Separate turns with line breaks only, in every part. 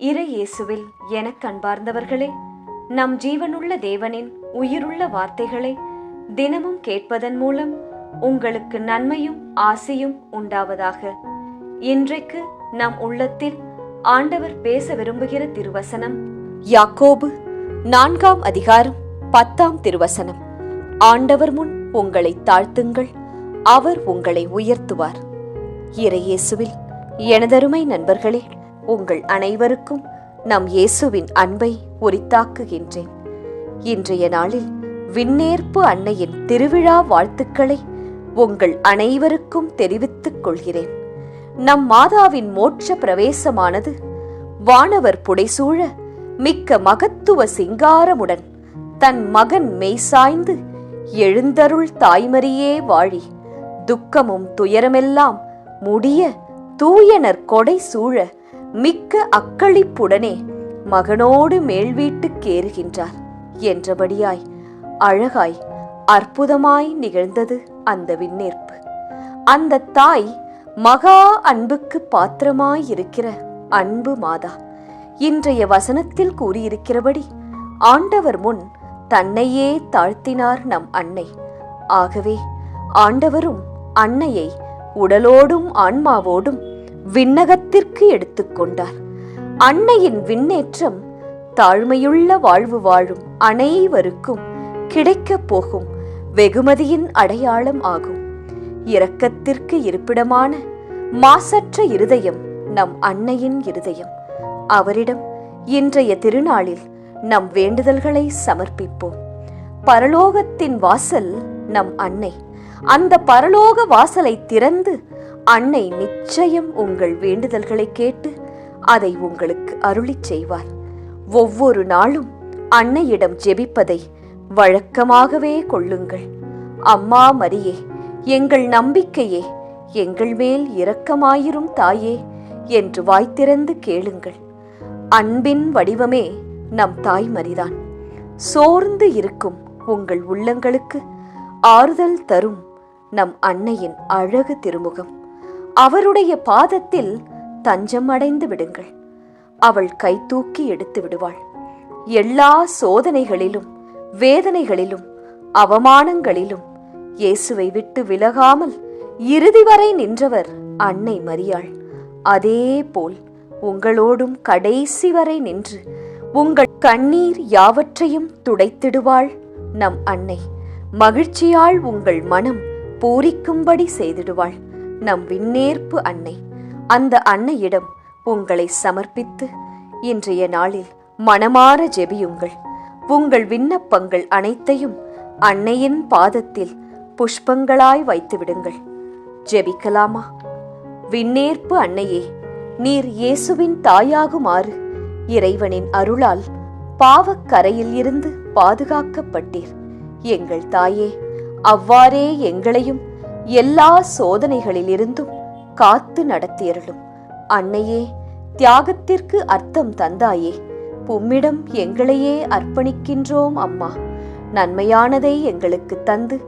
இறை இயேசுவில் எனக் கண்பார்ந்தவர்களே நம் ஜீவனுள்ள தேவனின் உயிருள்ள வார்த்தைகளை தினமும் கேட்பதன் மூலம் உங்களுக்கு நன்மையும் ஆசையும் உண்டாவதாக. இன்றைக்கு நம் உள்ளத்தில் ஆண்டவர் பேச விரும்புகிற திருவசனம் யாக்கோபு நான்காம் அதிகாரம் பத்தாம் திருவசனம். ஆண்டவர் முன் உங்களை தாழ்த்துங்கள் அவர் உங்களை உயர்த்துவார். இறையேசுவில் எனதருமை நண்பர்களே உங்கள் அனைவருக்கும் நம் இயேசுவின் அன்பை உரித்தாக்குகின்றேன். இன்றைய நாளில் விண்ணேற்பு அன்னையின் திருவிழா வாழ்த்துக்களை உங்கள் அனைவருக்கும் தெரிவித்துக் கொள்கிறேன். நம் மாதாவின் மோட்ச பிரவேசமானது வானவர் புடைசூழ மிக்க மகத்துவ சிங்காரமுடன் தன் மகன் மெய்சாய்ந்து எழுந்தருள் தாய்மரியே வாழி துக்கமும் துயரமெல்லாம் முடிய தூயனர் கொடை சூழ மிக்க அக்களிப்புடனே மகனோடு மேல் வீட்டுக்கேறுகின்றார் என்றபடியாய் அழகாய் அற்புதமாய் நிகழ்ந்தது அந்த விண்ணேற்பு. அந்த தாய் மகா அன்புக்கு பாத்திரமாயிருக்கிற அன்பு மாதா இன்றைய வசனத்தில் கூறியிருக்கிறபடி ஆண்டவர் முன் தன்னையே தாழ்த்தினார் நம் அன்னை. ஆகவே ஆண்டவரும் அன்னையை உடலோடும் ஆன்மாவோடும் விண்ணகத்திற்கு எடுத்துக்கொண்டார் அன்னையின் விண்ணேற்றம் தாழ்மையுள்ள வாழ்வு வாழும் அனைவருக்கும் கிடைக்கப் போகும் வெகுமதியின் அடையாளம் ஆகும். இரக்கத்திற்கு இருப்பிடமான மாசற்ற இருதயம் நம் அன்னையின் இருதயம். அவரிடம் இன்றைய திருநாளில் நம் வேண்டுதல்களை சமர்ப்பிப்போம். பரலோகத்தின் வாசல் நம் அன்னை. அந்த பரலோக வாசலை திறந்து அன்னை நிச்சயம் உங்கள் வேண்டுதல்களை கேட்டு அதை உங்களுக்கு அருளிச் செய்வார். ஒவ்வொரு நாளும் அன்னையிடம் ஜெபிப்பதை வழக்கமாகவே கொள்ளுங்கள். அம்மா மரியே எங்கள் நம்பிக்கையே எங்கள் மேல் இரக்கமாயிரும் தாயே என்று வாய்த்திறந்து கேளுங்கள். அன்பின் வடிவமே நம் தாய்மரிதான். சோர்ந்து இருக்கும் உங்கள் உள்ளங்களுக்கு ஆறுதல் தரும் நம் அன்னையின் அழகு திருமுகம். அவருடைய பாதத்தில் தஞ்சம் அடைந்து விடுங்கள். அவள் கைதூக்கி எடுத்து விடுவாள். எல்லா சோதனைகளிலும் வேதனைகளிலும் அவமானங்களிலும் இயேசுவை விட்டு விலகாமல் இறுதி வரை நின்றவர் அன்னை மரியாள். அதே போல் உங்களோடும் கடைசி வரை நின்று உங்கள் கண்ணீர் யாவற்றையும் துடைத்திடுவாள் நம் அன்னை. மகிழ்ச்சியால் உங்கள் மனம் பூரிக்கும்படி செய்திடுவாள். நம் விண்ணேற்பு அன்னை அந்த அன்னையிடம் உங்களை சமர்ப்பித்து இன்றைய நாளில் மனமாற ஜெபியுங்கள். உங்கள் விண்ணப்பங்கள் அனைத்தையும் அன்னையின் பாதத்தில் புஷ்பங்களாய் வைத்து விடுங்கள் ஜெபிக்கலாமா? விண்ணேற்பு அன்னையே நீர் இயேசுவின் தாயாகுமாறு இறைவனின் அருளால் பாவக்கரையில் இருந்து பாதுகாக்கப்பட்டீர். எங்கள் தாயே அவ்வாறே எங்களையும் எல்லா சோதனைகளிலிருந்தும் காத்து நடத்தியருளும். அன்னையே தியாகத்திற்கு அர்த்தம் தந்தாயே உம்மிடம் எங்களையே அர்ப்பணிக்கின்றோம் அம்மா. நன்மையானதை எங்களுக்கு தந்து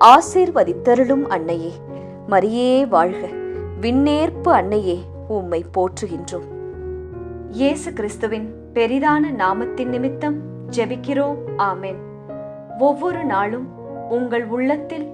ஆசீர்வதித்தருளும் அன்னையே. மரியே வாழ்க விண்ணேற்பு அன்னையே உம்மை போற்றுகின்றோம். இயேசு கிறிஸ்துவின் பெரிதான நாமத்தின் நிமித்தம் ஜெபிக்கிறோம். ஆமென். ஒவ்வொரு நாளும் உங்கள் உள்ளத்தில்